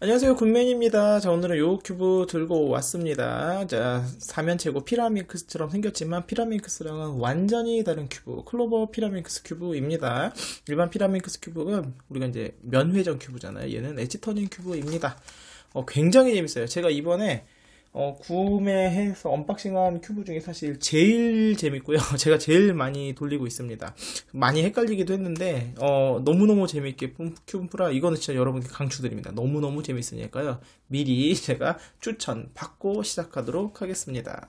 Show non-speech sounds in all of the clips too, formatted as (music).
안녕하세요. 굿맨입니다. 자 오늘은 요 큐브 들고 왔습니다. 자 사면체고 피라미크스처럼 생겼지만 피라미크스랑은 완전히 다른 큐브 클로버 피라미크스 큐브입니다. 일반 피라미크스 큐브는 우리가 이제 면회전 큐브잖아요. 얘는 엣지 터닝 큐브입니다. 어, 굉장히 재밌어요. 제가 이번에 어, 구매해서 언박싱한 큐브 중에 사실 제일 재밌고요. (laughs) 제가 제일 많이 돌리고 있습니다. 많이 헷갈리기도 했는데 어, 너무너무 재밌게 품- 큐브 프라 이거는 진짜 여러분께 강추드립니다. 너무너무 재밌으니까요. 미리 (laughs) 제가 추천 받고 시작하도록 하겠습니다.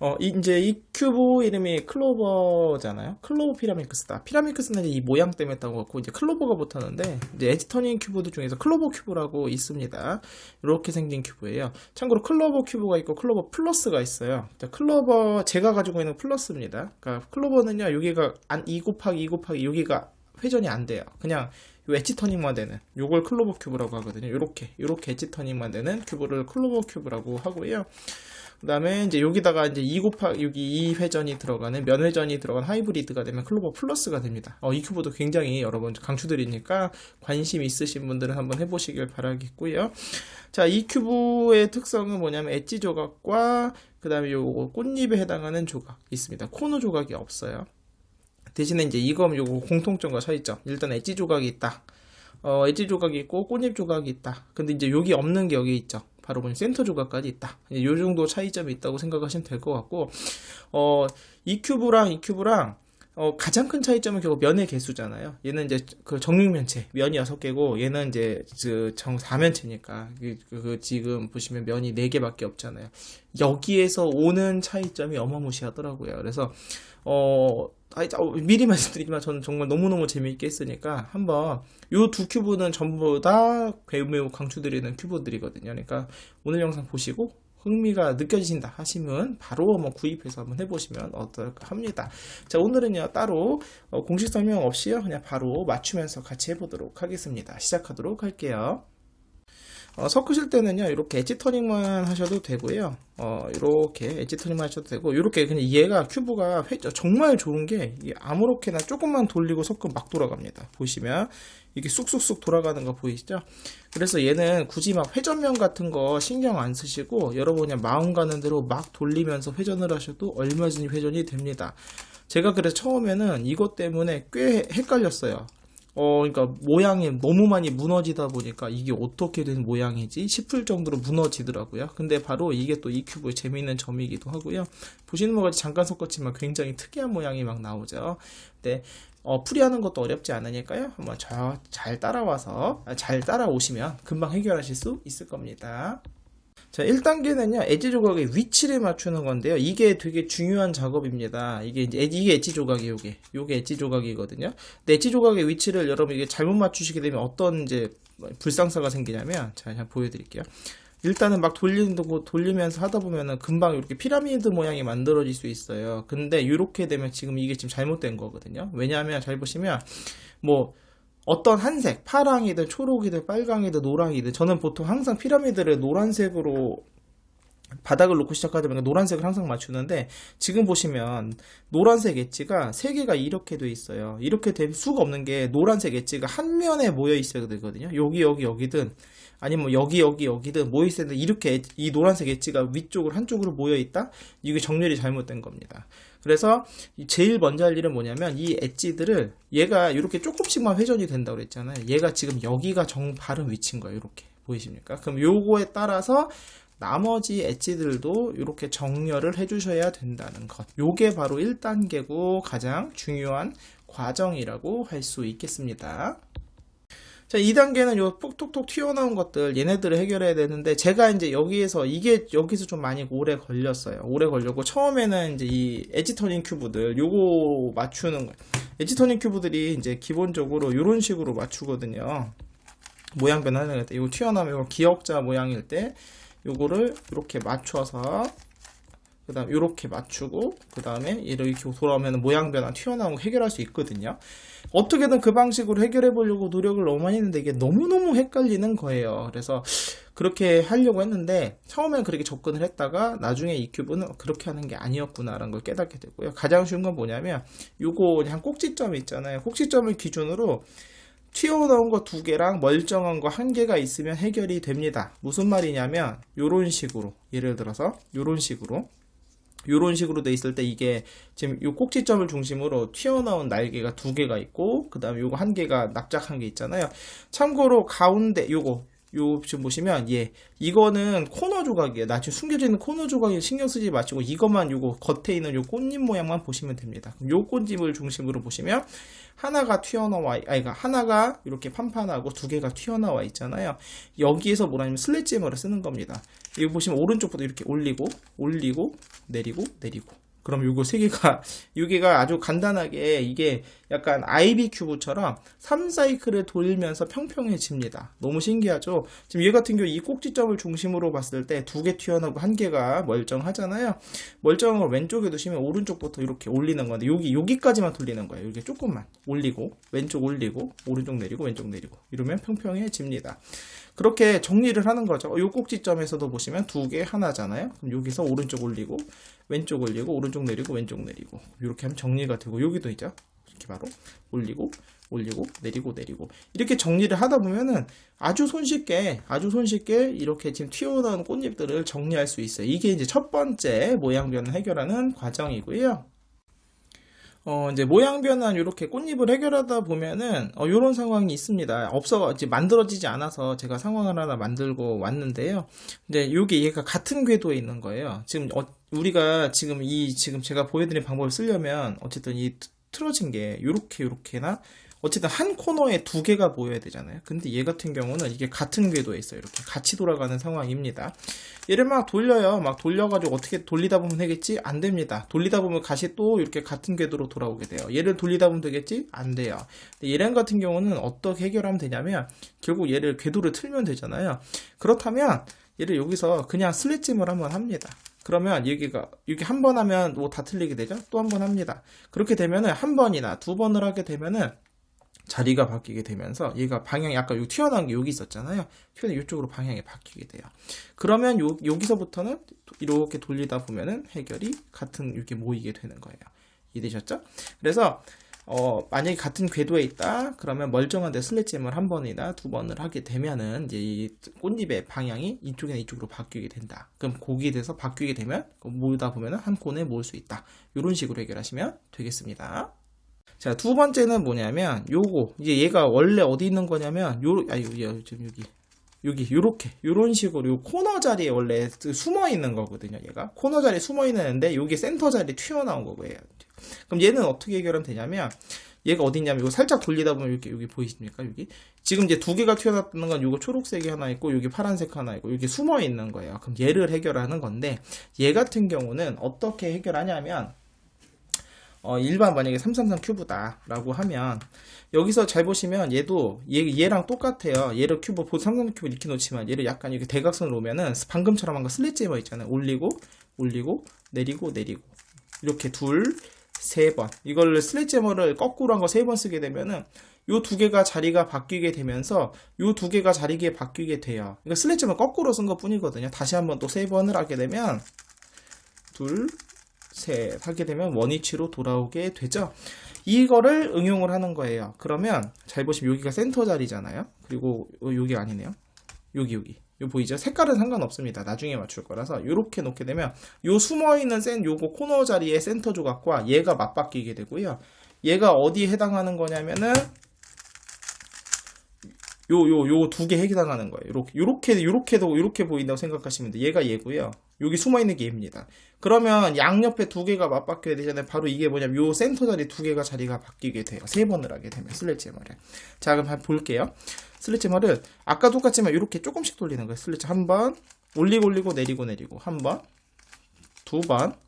어, 이- 이제 이 큐브 이름이 클로버잖아요. 클로버 피라미크스다. 피라미크스는 이 모양 때문에 따고 갖고 이제 클로버가 붙었는데 이제 에지 터닝 큐브들 중에서 클로버 큐브라고 있습니다. 이렇게 생긴 큐브예요. 참고로 클로버 큐브가 있고 클로버 플러스가 있어요. 자, 클로버 제가 가지고 있는 플러스입니다. 그러니까 클로버는요. 여기가 안, 2 곱하기 2 곱하기 여기가 회전이 안 돼요. 그냥 요 엣지 터닝만 되는 요걸 클로버 큐브라고 하거든요. 요렇게 요렇게 엣지 터닝만 되는 큐브를 클로버 큐브라고 하고요. 그 다음에 이제 여기다가 이제 2 곱하기 여기 2 회전이 들어가는 면 회전이 들어간 하이브리드가 되면 클로버 플러스가 됩니다. 어, 이 큐브도 굉장히 여러분 강추드리니까 관심 있으신 분들은 한번 해보시길 바라겠고요. 자, 이 큐브의 특성은 뭐냐면 엣지 조각과 그 다음에 요거 꽃잎에 해당하는 조각 있습니다. 코너 조각이 없어요. 대신에 이제 이거 요거 공통점과 차이점. 일단 엣지 조각이 있다. 어, 엣지 조각이 있고 꽃잎 조각이 있다. 근데 이제 여기 없는 게 여기 있죠. 바로 보니 센터 조각까지 있다. 이 정도 차이점이 있다고 생각하시면 될 것 같고, 어, 이 큐브랑 이 큐브랑 어, 가장 큰 차이점은 결국 면의 개수잖아요. 얘는 이제 그 정육면체, 면이 6개고, 얘는 이제 그정 4면체니까, 그, 그- 그 지금 보시면 면이 4개밖에 없잖아요. 여기에서 오는 차이점이 어마무시하더라고요. 그래서, 어, 어, 미리 (laughs) 말씀드리지만 저는 정말 너무너무 재미있게 했으니까 한번 요 두 큐브는 전부 다 매우 강추드리는 큐브들이거든요. 그러니까 오늘 영상 보시고 흥미가 느껴지신다 하시면 바로 한번 구입해서 한번 해보시면 어떨까 합니다. 자, 오늘은요, 따로 어, 공식 설명 없이요, 그냥 바로 맞추면서 같이 해보도록 하겠습니다. 시작하도록 할게요. 어, 섞으실 때는요, 이렇게 엣지 터닝만 하셔도 되고요. 어, 이렇게 엣지 터닝만 하셔도 되고, 이렇게 그냥 얘가 큐브가 회, 정말 좋은 게 아무렇게나 조금만 돌리고 섞으면 막 돌아갑니다. 보시면 이게 쑥쑥쑥 돌아가는 거 보이시죠? 그래서 얘는 굳이 막 회전면 같은 거 신경 안 쓰시고 여러분 그냥 마음 가는 대로 막 돌리면서 회전을 하셔도 얼마든지 회전이 됩니다. 제가 그래서 처음에는 이것 때문에 꽤 헷갈렸어요. 어, 그러니까 모양이 너무 많이 무너지다 보니까 이게 어떻게 된 모양이지 싶을 정도로 무너지더라고요. 근데 바로 이게 또 이 큐브의 재미있는 점이기도 하고요. 보시는 것 같이 잠깐 섞었지만 굉장히 특이한 모양이 막 나오죠. 근데 어, 풀이하는 것도 어렵지 않으니까요. 한번 저잘 따라와서 아, 잘 따라오시면 금방 해결하실 수 있을 겁니다. 자, 1단계는요, 엣지 조각의 위치를 맞추는 건데요. 이게 되게 중요한 작업입니다. 이게 이제, 이게 엣지 조각이 요게. 요게 엣지 조각이거든요. 근데 엣지 조각의 위치를 여러분 이게 잘못 맞추시게 되면 어떤 이제 불상사가 생기냐면, 자, 그냥 보여드릴게요. 일단은 막 돌리는 거 돌리면서 하다 보면은 금방 이렇게 피라미드 모양이 만들어질 수 있어요. 근데 이렇게 되면 지금 이게 지금 잘못된 거거든요. 왜냐하면 잘 보시면 뭐 어떤 한색, 파랑이든 초록이든 빨강이든 노랑이든 저는 보통 항상 피라미드를 노란색으로 바닥을 놓고 시작하다 보니까 노란색을 항상 맞추는데 지금 보시면 노란색 엣지가 세 개가 이렇게 돼 있어요. 이렇게 될 수가 없는 게 노란색 엣지가 한 면에 모여 있어야 되거든요. 여기 여기 여기든 아니면 뭐 여기 여기 여기든 모여 있어야 되는데 이렇게 엣- 이 노란색 엣지가 위쪽으로 한쪽으로 모여 있다. 이게 정렬이 잘못된 겁니다. 그래서 이 제일 먼저 할 일은 뭐냐면 이 엣지들을 얘가 이렇게 조금씩만 회전이 된다고 그랬잖아요. 얘가 지금 여기가 정 바른 위치인 거예요. 이렇게 보이십니까? 그럼 요거에 따라서 나머지 엣지들도 이렇게 정렬을 해주셔야 된다는 것. 요게 바로 1단계고 가장 중요한 과정이라고 할 수 있겠습니다. 자, 2단계는 요 톡톡톡 튀어나온 것들, 얘네들을 해결해야 되는데, 제가 이제 여기에서, 이게 여기서 좀 많이 오래 걸렸어요. 오래 걸렸고, 처음에는 이제 이 엣지 터닝 큐브들, 요거 맞추는 거예요. 엣지 터닝 큐브들이 이제 기본적으로 요런 식으로 맞추거든요. 모양 변화를 때, 이거 튀어나오면 기역자 모양일 때, 요거를 이렇게 맞춰서 그 다음 이렇게 맞추고 그 다음에 이렇게 돌아오면 모양 변화 튀어나온 거 해결할 수 있거든요. 어떻게든 그 방식으로 해결해 보려고 노력을 너무 많이 했는데 이게 너무너무 헷갈리는 거예요. 그래서 그렇게 하려고 했는데 처음엔 그렇게 접근을 했다가 나중에 이 큐브는 그렇게 하는 게 아니었구나 라는 걸 깨닫게 되고요. 가장 쉬운 건 뭐냐면 요거 한 꼭지점이 있잖아요. 꼭지점을 기준으로 튀어나온 거 두 개랑 멀쩡한 거 한 개가 있으면 해결이 됩니다. 무슨 말이냐면 요런 식으로 예를 들어서 요런 식으로 요런 식으로 돼 있을 때 이게 지금 요 꼭지점을 중심으로 튀어나온 날개가 두 개가 있고 그 다음에 요거 한 개가 납작한 게 있잖아요. 참고로 가운데 요거 요 지금 보시면 예 이거는 코너 조각이에요. 나 지금 숨겨져 있는 코너 조각에 신경 쓰지 마시고 이것만 요거 겉에 있는 요 꽃잎 모양만 보시면 됩니다. 요 꽃잎을 중심으로 보시면 하나가 튀어나와 아니 그러니까 하나가 이렇게 판판하고 두 개가 튀어나와 있잖아요. 여기에서 뭐라냐면 슬래지머를 쓰는 겁니다. 여기 보시면 오른쪽부터 이렇게 올리고 올리고 내리고 내리고 그럼 요거 세 개가 (laughs) 여기가 아주 간단하게 이게 약간 아이비 큐브처럼 3사이클을 돌면서 평평해집니다. 너무 신기하죠? 지금 얘 같은 경우 이 꼭지점을 중심으로 봤을 때 두 개 튀어나오고 한 개가 멀쩡하잖아요. 멀쩡한 걸 왼쪽에 두시면 오른쪽부터 이렇게 올리는 건데 여기 여기까지만 돌리는 거예요. 이렇게 조금만 올리고 왼쪽 올리고 오른쪽 내리고 왼쪽 내리고 이러면 평평해집니다. 그렇게 정리를 하는 거죠. 이 꼭지점에서도 보시면 두 개 하나잖아요. 그럼 여기서 오른쪽 올리고 왼쪽 올리고 오른쪽 내리고 왼쪽 내리고 이렇게 하면 정리가 되고 여기도 있죠. 이렇게 바로 올리고 올리고 내리고 내리고 이렇게 정리를 하다 보면은 아주 손쉽게 아주 손쉽게 이렇게 지금 튀어나온 꽃잎들을 정리할 수 있어요. 이게 이제 첫 번째 모양 변을 해결하는 과정이고요. 어, 이제 모양 변환 이렇게 꽃잎을 해결하다 보면은 어, 이런 상황이 있습니다. 없어 이제 만들어지지 않아서 제가 상황을 하나 만들고 왔는데요. 근데 요게 얘가 같은 궤도에 있는 거예요. 지금 어, 우리가 지금 이 지금 제가 보여드린 방법을 쓰려면 어쨌든 이 트- 틀어진 게 요렇게 요렇게나 어쨌든 한 코너에 두 개가 모여야 되잖아요. 근데 얘 같은 경우는 이게 같은 궤도에 있어요. 이렇게 같이 돌아가는 상황입니다. 얘를 막 돌려요. 막 돌려가지고 어떻게 돌리다 보면 되겠지? 안 됩니다. 돌리다 보면 다시 또 이렇게 같은 궤도로 돌아오게 돼요. 얘를 돌리다 보면 되겠지? 안 돼요. 얘랑 같은 경우는 어떻게 해결하면 되냐면 결국 얘를 궤도를 틀면 되잖아요. 그렇다면 얘를 여기서 그냥 슬래짐을 한번 합니다. 그러면 여기가 여기 한번 하면 뭐 다 틀리게 되죠? 또 한 번 합니다. 그렇게 되면은 한 번이나 두 번을 하게 되면은 자리가 바뀌게 되면서 얘가 방향이 아까 요 튀어나온 게 여기 있었잖아요. 튀어나온 이쪽으로 방향이 바뀌게 돼요. 그러면 요, 여기서부터는 이렇게 돌리다 보면은 해결이 같은 이렇게 모이게 되는 거예요. 이해되셨죠? 그래서 어, 만약에 같은 궤도에 있다, 그러면 멀쩡한 데 슬래짐을 한 번이나 두 번을 하게 되면은, 이제 이 꽃잎의 방향이 이쪽이나 이쪽으로 바뀌게 된다. 그럼 거기에 대해서 바뀌게 되면, 모이다 보면은 한 코너에 모을 수 있다. 이런 식으로 해결하시면 되겠습니다. 자, 두 번째는 뭐냐면, 요거, 이제 얘가 원래 어디 있는 거냐면, 요, 아, 요, 요, 지금 여기. 여기, 요렇게, 요런 식으로, 요 코너 자리에 원래 숨어 있는 거거든요, 얘가. 코너 자리에 숨어 있는데, 여기 센터 자리에 튀어나온 거고요. 그럼 얘는 어떻게 해결하면 되냐면, 얘가 어디냐면, 이거 살짝 돌리다 보면 이렇게, 여기 보이십니까? 여기. 지금 이제 두 개가 튀어나왔는 건 요거 초록색이 하나 있고, 여기 파란색 하나 있고, 여기 숨어 있는 거예요. 그럼 얘를 해결하는 건데, 얘 같은 경우는 어떻게 해결하냐면, 어, 일반 만약에 333 큐브다 라고 하면 여기서 잘 보시면 얘도 얘, 얘랑 똑같아요. 얘를 큐브, 333 큐브 이렇게 놓지만 얘를 약간 이렇게 대각선으로 오면은 방금처럼 한거 슬릿제머 있잖아요. 올리고 올리고 내리고 내리고 이렇게 둘, 세 번. 이걸 슬릿제머를 거꾸로 한 거 세 번 쓰게 되면은 요 두 개가 자리가 바뀌게 되면서 요 두 개가 자리게 바뀌게 돼요. 이거 슬릿제머 거꾸로 쓴 것 뿐이거든요. 다시 한번 또 세 번을 하게 되면 둘, 셋 하게 되면 원위치로 돌아오게 되죠. 이거를 응용을 하는 거예요. 그러면 잘 보시면 여기가 센터 자리잖아요. 그리고 요- 여기 아니네요. 여기 여기. 요 보이죠? 색깔은 상관없습니다. 나중에 맞출 거라서 이렇게 놓게 되면 요 숨어 있는 센 요거 코너 자리의 센터 조각과 얘가 맞바뀌게 되고요. 얘가 어디에 해당하는 거냐면은 요 요 요 두 개 해당하는 거예요. 요렇게 요렇게 요렇게도 요렇게 보인다고 생각하시면 돼. 얘가 얘고요. 여기 숨어 있는 게 얘입니다. 그러면 양옆에 두 개가 맞바뀌어야 되잖아요. 바로 이게 뭐냐면 요 센터 자리 두 개가 자리가 바뀌게 돼요. 세 번을 하게 되면 슬래지머를. 자, 그럼 한번 볼게요. 슬래지머를 아까 똑같지만 이렇게 조금씩 돌리는 거예요. 슬래지 한 번, 올리고 올리고 내리고 내리고 한 번, 두 번, 그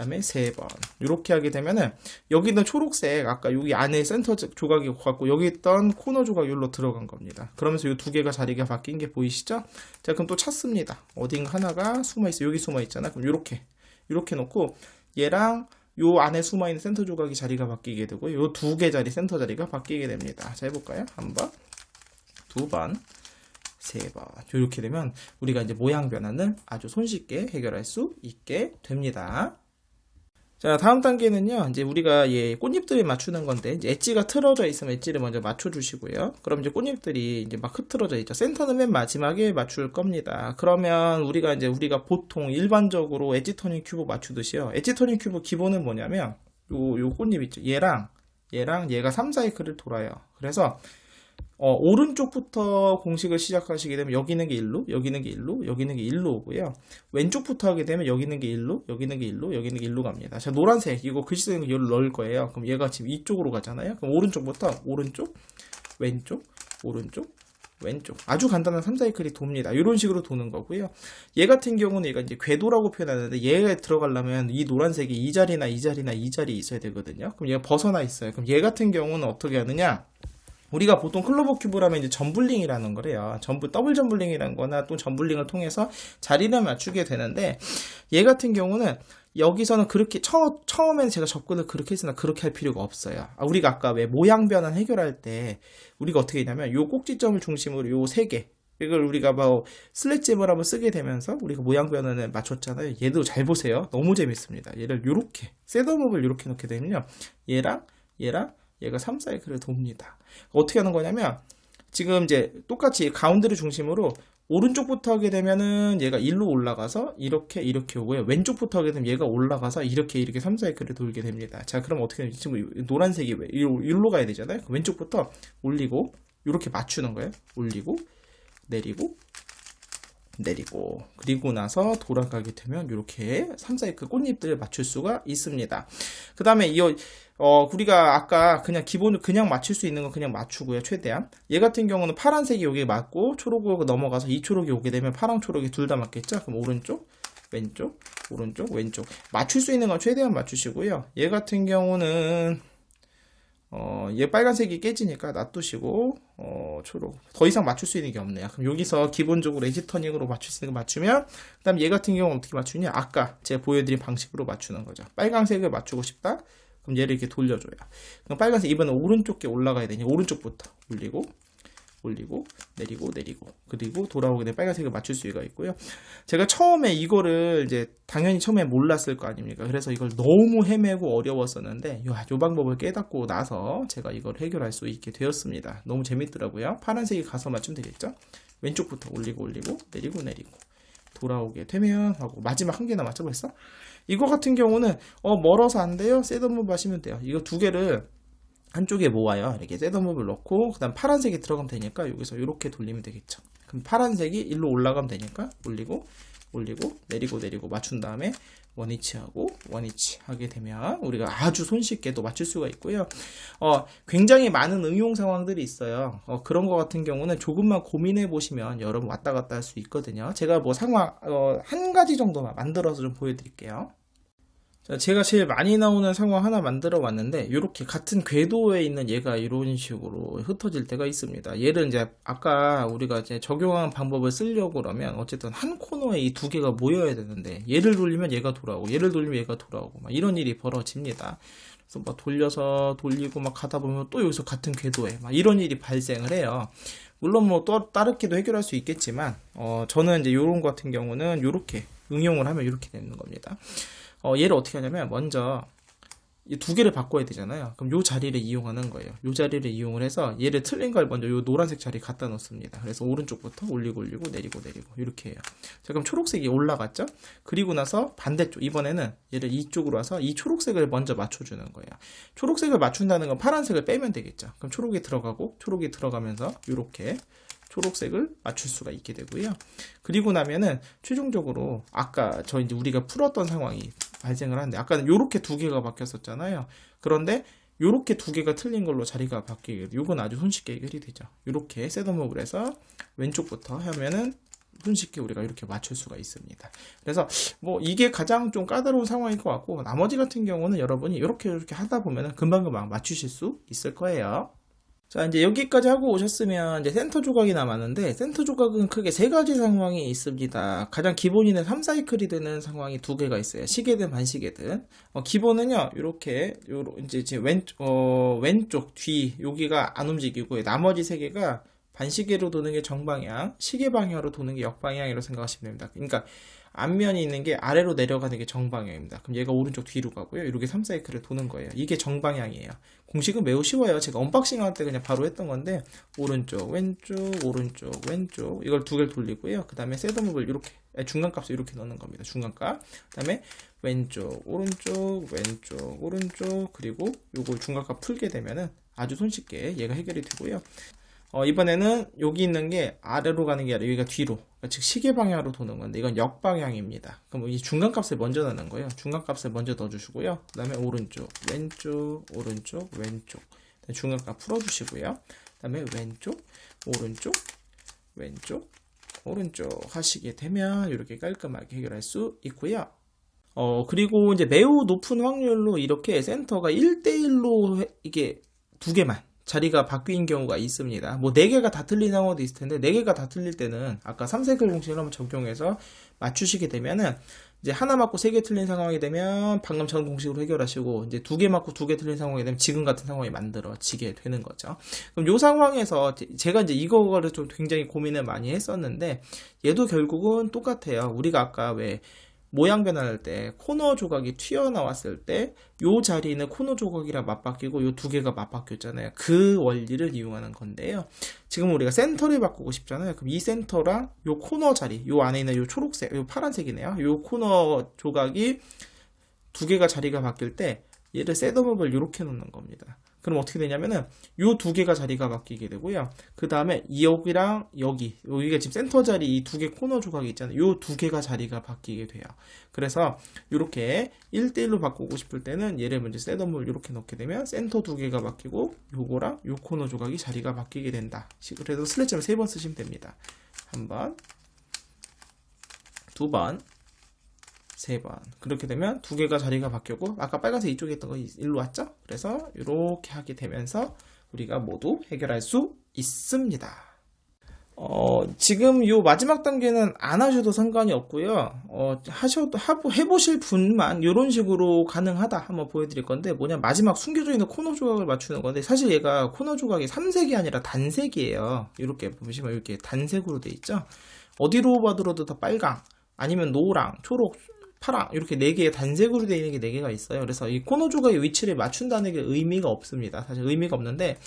다음에 세 번. 이렇게 하게 되면은 여기 있는 초록색 아까 여기 안에 센터 조- 조각이 갖고 여기 있던 코너 조각이 여기로 들어간 겁니다. 그러면서 이 두 개가 자리가 바뀐 게 보이시죠? 자, 그럼 또 찾습니다. 어딘가 하나가 숨어 있어. 여기 숨어 있잖아. 그럼 이렇게 이렇게 놓고 얘랑 요 안에 숨어 있는 센터 조각이 자리가 바뀌게 되고 요 두 개 자리 센터 자리가 바뀌게 됩니다. 자, 해볼까요? 한 번, 두 번, 세 번. 이렇게 되면 우리가 이제 모양 변환을 아주 손쉽게 해결할 수 있게 됩니다. 자, 다음 단계는요, 이제 우리가 예, 꽃잎들이 맞추는 건데, 이제 엣지가 틀어져 있으면 엣지를 먼저 맞춰 주시고요. 그럼 이제 꽃잎들이 이제 막 흐트러져 있죠. 센터는 맨 마지막에 맞출 겁니다. 그러면 우리가 이제 우리가 보통 일반적으로 엣지 토닝 큐브 맞추듯이요. 엣지 토닝 큐브 기본은 뭐냐면, 요, 요 꽃잎 있죠. 얘랑, 얘랑 얘가 3사이클을 돌아요. 그래서, 어, 오른쪽부터 공식을 시작하시게 되면 여기 있는 게 1로, 여기 있는 게 1로, 여기 있는 게 1로 오고요. 왼쪽부터 하게 되면 여기 있는 게 1로, 여기 있는 게 1로, 여기 있는 게 1로 갑니다. 자, 노란색, 이거 글씨 쓰는 거 여기로 넣을 거예요. 그럼 얘가 지금 이쪽으로 가잖아요. 그럼 오른쪽부터 오른쪽, 왼쪽, 오른쪽, 왼쪽. 아주 간단한 3사이클이 돕니다. 이런 식으로 도는 거고요. 얘 같은 경우는 얘가 이제 궤도라고 표현하는데 얘에 들어가려면 이 노란색이 이 자리나 이 자리나 이 자리에 있어야 되거든요. 그럼 얘가 벗어나 있어요. 그럼 얘 같은 경우는 어떻게 하느냐? 우리가 보통 클로버 큐브라면 이제 점블링이라는 거래요. 전부 더블 점블링이라는 거나 또 점블링을 통해서 자리를 맞추게 되는데 얘 같은 경우는 여기서는 그렇게 처, 처음에는 제가 접근을 그렇게 했으나 그렇게 할 필요가 없어요. 아, 우리가 아까 왜 모양 변환 해결할 때 우리가 어떻게 했냐면 요 꼭지점을 중심으로 요 세 개. 이걸 우리가 뭐 슬래집을 한번 쓰게 되면서 우리가 모양 변환을 맞췄잖아요. 얘도 잘 보세요. 너무 재밌습니다. 얘를 요렇게 셋업을 요렇게 놓게 되면요. 얘랑 얘랑 얘가 3사이클을 돕니다. 어떻게 하는 거냐면 지금 이제 똑같이 가운데를 중심으로 오른쪽부터 하게 되면은 얘가 1로 올라가서 이렇게 이렇게 오고요. 왼쪽부터 하게 되면 얘가 올라가서 이렇게 이렇게 3사이클을 돌게 됩니다. 자, 그럼 어떻게 되지? 지금 노란색이 왜 1로 가야 되잖아요. 왼쪽부터 올리고 이렇게 맞추는 거예요. 올리고 내리고 내리고 그리고 나서 돌아가게 되면 이렇게 3사이클 꽃잎들을 맞출 수가 있습니다. 그 다음에 이 어, 우리가 아까 그냥 기본을 그냥 맞출 수 있는 건 그냥 맞추고요, 최대한. 얘 같은 경우는 파란색이 여기 맞고, 초록으로 넘어가서 이 초록이 오게 되면 파랑, 초록이 둘 다 맞겠죠? 그럼 오른쪽, 왼쪽, 오른쪽, 왼쪽. 맞출 수 있는 건 최대한 맞추시고요. 얘 같은 경우는, 어, 얘 빨간색이 깨지니까 놔두시고, 어, 초록. 더 이상 맞출 수 있는 게 없네요. 그럼 여기서 기본적으로 에지 터닝으로 맞출 수 있는 거 맞추면, 그 다음 얘 같은 경우는 어떻게 맞추냐? 아까 제가 보여드린 방식으로 맞추는 거죠. 빨간색을 맞추고 싶다? 그럼 얘를 이렇게 돌려줘요. 그럼 빨간색 이번엔 오른쪽에 올라가야 되니 오른쪽부터 올리고 올리고 내리고 내리고 그리고 돌아오게 되면 빨간색을 맞출 수가 있고요. 제가 처음에 이거를 이제 당연히 처음에 몰랐을 거 아닙니까? 그래서 이걸 너무 헤매고 어려웠었는데 요, 요 방법을 깨닫고 나서 제가 이걸 해결할 수 있게 되었습니다. 너무 재밌더라고요. 파란색이 가서 맞추면 되겠죠? 왼쪽부터 올리고 올리고 내리고 내리고 돌아오게 되면 하고 마지막 한 개나 맞춰보겠어? 이거 같은 경우는 어 멀어서 안 돼요? 셋업무브 하시면 돼요. 이거 두 개를 한쪽에 모아요. 이렇게 셋업무브를 넣고 그 다음 파란색이 들어가면 되니까 여기서 이렇게 돌리면 되겠죠. 그럼 파란색이 일로 올라가면 되니까 올리고 올리고 내리고 내리고 맞춘 다음에 원위치하고 원위치 하게 되면 우리가 아주 손쉽게 또 맞출 수가 있고요. 어, 굉장히 많은 응용 상황들이 있어요. 어, 그런 거 같은 경우는 조금만 고민해 보시면 여러분 왔다 갔다 할 수 있거든요. 제가 뭐 상황 어, 한 가지 정도만 만들어서 좀 보여드릴게요. 자, 제가 제일 많이 나오는 상황 하나 만들어 왔는데 이렇게 같은 궤도에 있는 얘가 이런 식으로 흩어질 때가 있습니다. 얘를 이제 아까 우리가 이제 적용한 방법을 쓰려고 그러면 어쨌든 한 코너에 이 두 개가 모여야 되는데 얘를 돌리면 얘가 돌아오고 얘를 돌리면 얘가 돌아오고 막 이런 일이 벌어집니다. 그래서 막 돌려서 돌리고 막 가다 보면 또 여기서 같은 궤도에 막 이런 일이 발생을 해요. 물론 뭐또 다르게도 해결할 수 있겠지만 어 저는 이제 요런 거 같은 경우는 이렇게 응용을 하면 이렇게 되는 겁니다. 어, 얘를 어떻게 하냐면 먼저 이두 개를 바꿔야 되잖아요. 그럼 요 자리를 이용하는 거예요. 요 자리를 이용을 해서 얘를 틀린 걸 먼저 요 노란색 자리 갖다 놓습니다. 그래서 오른쪽부터 올리고 올리고 내리고 내리고 이렇게 해요. 자, 그럼 초록색이 올라갔죠? 그리고 나서 반대쪽 이번에는 얘를 이쪽으로 와서 이 초록색을 먼저 맞춰주는 거예요. 초록색을 맞춘다는 건 파란색을 빼면 되겠죠. 그럼 초록이 들어가고 초록이 들어가면서 이렇게 초록색을 맞출 수가 있게 되고요. 그리고 나면은 최종적으로 아까 저 이제 우리가 풀었던 상황이 발생을 하는데 아까는 요렇게 두 개가 바뀌었었잖아요. 그런데 요렇게 두 개가 틀린 걸로 자리가 바뀌게. 요건 아주 손쉽게 해결이 되죠. 요렇게 셋업업을 해서 왼쪽부터 하면은 손쉽게 우리가 이렇게 맞출 수가 있습니다. 그래서 뭐 이게 가장 좀 까다로운 상황일 것 같고 나머지 같은 경우는 여러분이 이렇게 이렇게 하다 보면은 금방금방 맞추실 수 있을 거예요. 자, 이제 여기까지 하고 오셨으면 이제 센터 조각이 남았는데 센터 조각은 크게 세 가지 상황이 있습니다. 가장 기본이는 3사이클이 되는 상황이 두 개가 있어요. 시계든 반시계든. 어, 기본은요, 이렇게 요러, 이제 제 왼, 어, 왼쪽 뒤 여기가 안 움직이고 나머지 세 개가 반시계로 도는 게 정방향, 시계 방향으로 도는 게 역방향이라고 생각하시면 됩니다. 그러니까 앞면이 있는 게 아래로 내려가는 게 정방향입니다. 그럼 얘가 오른쪽 뒤로 가고요. 이렇게 3사이클을 도는 거예요. 이게 정방향이에요. 공식은 매우 쉬워요. 제가 언박싱 할 때 그냥 바로 했던 건데 오른쪽, 왼쪽, 오른쪽, 왼쪽 이걸 두 개를 돌리고요. 그 다음에 셋업을 이렇게 아니, 중간값을 이렇게 넣는 겁니다. 중간값. 그 다음에 왼쪽, 오른쪽, 왼쪽, 오른쪽 그리고 요걸 중간값 풀게 되면은 아주 손쉽게 얘가 해결이 되고요. 어, 이번에는 여기 있는 게 아래로 가는 게 아니라 여기가 뒤로, 그러니까 즉 시계 방향으로 도는 건데 이건 역방향입니다. 그럼 이 중간값을 먼저 넣는 거예요. 중간값을 먼저 넣어주시고요. 그 다음에 오른쪽, 왼쪽, 오른쪽, 왼쪽. 중간값 풀어주시고요. 그 다음에 왼쪽, 오른쪽, 왼쪽, 오른쪽 하시게 되면 이렇게 깔끔하게 해결할 수 있고요. 어, 그리고 이제 매우 높은 확률로 이렇게 센터가 1대1로 이게 두 개만 자리가 바뀐 경우가 있습니다. 뭐네 개가 다 틀린 상황도 있을 텐데 네 개가 다 틀릴 때는 아까 3세글 공식을 한번 적용해서 맞추시게 되면은 이제 하나 맞고 세 개 틀린 상황이 되면 방금 전 공식으로 해결하시고 이제 두 개 맞고 두 개 틀린 상황이 되면 지금 같은 상황이 만들어지게 되는 거죠. 그럼 요 상황에서 제- 제가 이제 이거를 좀 굉장히 고민을 많이 했었는데 얘도 결국은 똑같아요. 우리가 아까 왜 모양 변환할 때 코너 조각이 튀어나왔을 때요 자리는 코너 조각이랑 맞바뀌고 요두 개가 맞바뀌었잖아요. 그 원리를 이용하는 건데요. 지금 우리가 센터를 바꾸고 싶잖아요. 그럼 이 센터랑 요 코너 자리, 요 안에 있는 요 초록색, 요 파란색이네요. 요 코너 조각이 두 개가 자리가 바뀔 때 얘를 셋업을 이렇게 놓는 겁니다. 그럼 어떻게 되냐면은 요 두 개가 자리가 바뀌게 되고요. 그 다음에 여기랑 여기 여기가 지금 센터 자리 이 두 개 코너 조각이 있잖아요. 요 두 개가 자리가 바뀌게 돼요. 그래서 이렇게 1대1로 바꾸고 싶을 때는 얘를 먼저 셋업을 이렇게 넣게 되면 센터 두 개가 바뀌고 요거랑 요 코너 조각이 자리가 바뀌게 된다. 그래서 슬래점을 세번 쓰시면 됩니다. 한 번, 두 번, 세 번. 그렇게 되면 두 개가 자리가 바뀌고 아까 빨간색 이쪽에 있던 거 일로 왔죠? 그래서 이렇게 하게 되면서 우리가 모두 해결할 수 있습니다. 어, 지금 요 마지막 단계는 안 하셔도 상관이 없고요. 어, 하셔도 하- 해보실 분만 이런 식으로 가능하다 한번 보여드릴 건데 뭐냐 마지막 숨겨져 있는 코너 조각을 맞추는 건데 사실 얘가 코너 조각이 삼색이 아니라 단색이에요. 이렇게 보시면 이렇게 단색으로 돼 있죠. 어디로 봐들어도 다 빨강 아니면 노랑, 초록, 파랑 이렇게 네 개의 단색으로 되어 있는 게네 개가 있어요. 그래서 이 코너 조각의 위치를 맞춘다는 게 의미가 없습니다. 사실 의미가 없는데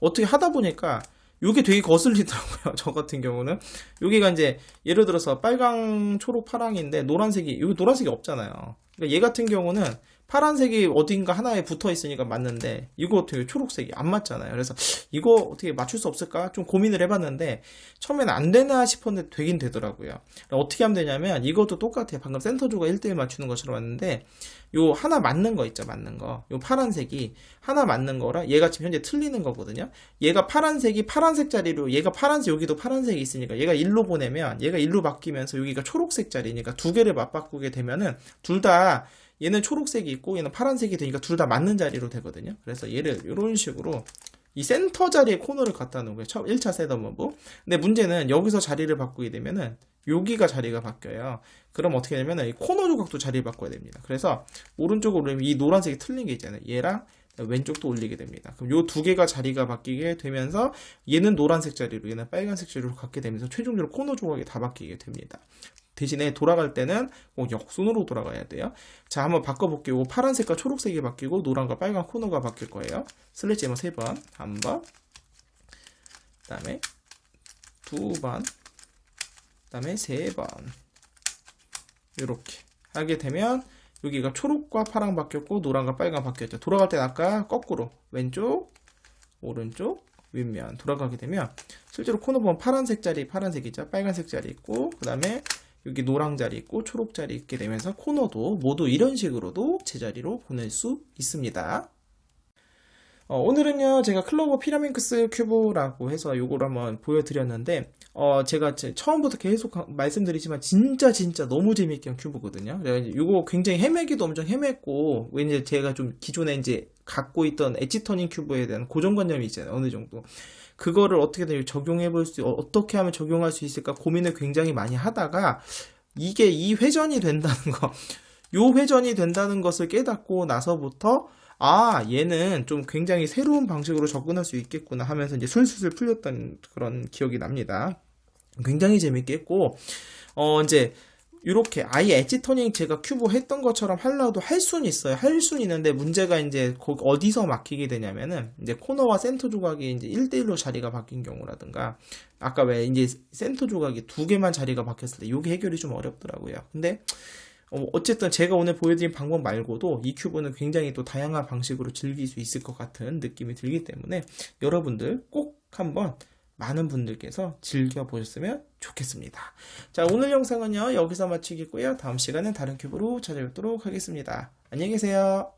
어떻게 하다 보니까 요게 되게 거슬리더라고요. (laughs) 저 같은 경우는 여기가 이제 예를 들어서 빨강, 초록, 파랑인데 노란색이 여기 노란색이 없잖아요. 그러니까 얘 같은 경우는 파란색이 어딘가 하나에 붙어 있으니까 맞는데 이거 어떻게 초록색이 안 맞잖아요. 그래서 이거 어떻게 맞출 수 없을까 좀 고민을 해봤는데 처음에는 안 되나 싶었는데 되긴 되더라고요. 어떻게 하면 되냐면 이것도 똑같아요. 방금 센터조가 1대1 맞추는 것처럼 왔는데 요 하나 맞는 거 있죠, 맞는 거. 요 파란색이 하나 맞는 거라 얘가 지금 현재 틀리는 거거든요. 얘가 파란색이 파란색 자리로 얘가 파란색 여기도 파란색이 있으니까 얘가 일로 보내면 얘가 일로 바뀌면서 여기가 초록색 자리니까 두 개를 맞바꾸게 되면은 둘다 얘는 초록색이 있고 얘는 파란색이 되니까 둘 다 맞는 자리로 되거든요. 그래서 얘를 이런 식으로 이 센터 자리에 코너를 갖다 놓은 거예요. 처음 1차 셋업 무브. 근데 문제는 여기서 자리를 바꾸게 되면은 여기가 자리가 바뀌어요. 그럼 어떻게 되냐면은 이 코너 조각도 자리를 바꿔야 됩니다. 그래서 오른쪽으로 올리면 이 노란색이 틀린 게 있잖아요. 얘랑 왼쪽도 올리게 됩니다. 그럼 요 두 개가 자리가 바뀌게 되면서 얘는 노란색 자리로 얘는 빨간색 자리로 갖게 되면서 최종적으로 코너 조각이 다 바뀌게 됩니다. 대신에 돌아갈 때는 꼭 역순으로 돌아가야 돼요. 자, 한번 바꿔볼게요. 파란색과 초록색이 바뀌고 노란과 빨간 코너가 바뀔 거예요. 슬래지 세 번, 한 번, 그 다음에 두 번, 그 다음에 세 번. 이렇게 하게 되면 여기가 초록과 파랑 바뀌었고 노란과 빨강 바뀌었죠. 돌아갈 땐 아까 거꾸로 왼쪽, 오른쪽, 윗면 돌아가게 되면 실제로 코너 보면 파란색 자리 파란색이죠. 빨간색 자리 있고 그 다음에 여기 노랑 자리 있고 초록 자리 있게 되면서 코너도 모두 이런 식으로도 제자리로 보낼 수 있습니다. 어, 오늘은요 제가 클로버 피라민크스 큐브라고 해서 요거를 한번 보여드렸는데 어, 제가 제- 처음부터 계속 가- 말씀드리지만 진짜 진짜 너무 재밌게 한 큐브거든요. 요거 굉장히 헤매기도 엄청 헤맸고 왠지 제가 좀 기존에 이제 갖고 있던 엣지 터닝 큐브에 대한 고정관념이 있잖아요. 어느 정도. 그거를 어떻게든 적용해 볼 수, 어떻게 하면 적용할 수 있을까 고민을 굉장히 많이 하다가 이게 이 회전이 된다는 거, 요 회전이 된다는 것을 깨닫고 나서부터 아, 얘는 좀 굉장히 새로운 방식으로 접근할 수 있겠구나 하면서 이제 술술 풀렸던 그런 기억이 납니다. 굉장히 재밌게 했고, 어, 이제, 이렇게 아예 엣지 터닝 제가 큐브 했던 것처럼 하려도 할 수는 있어요. 할 수는 있는데 문제가 이제 거- 어디서 막히게 되냐면은 이제 코너와 센터 조각이 이제 1대1로 자리가 바뀐 경우라든가 아까 왜 이제 센터 조각이 두 개만 자리가 바뀌었을 때 이게 해결이 좀 어렵더라고요. 근데 어, 어쨌든 제가 오늘 보여드린 방법 말고도 이 큐브는 굉장히 또 다양한 방식으로 즐길 수 있을 것 같은 느낌이 들기 때문에 여러분들 꼭 한번 많은 분들께서 즐겨보셨으면 좋겠습니다. 자, 오늘 영상은요, 여기서 마치겠고요. 다음 시간엔 다른 큐브로 찾아뵙도록 하겠습니다. 안녕히 계세요.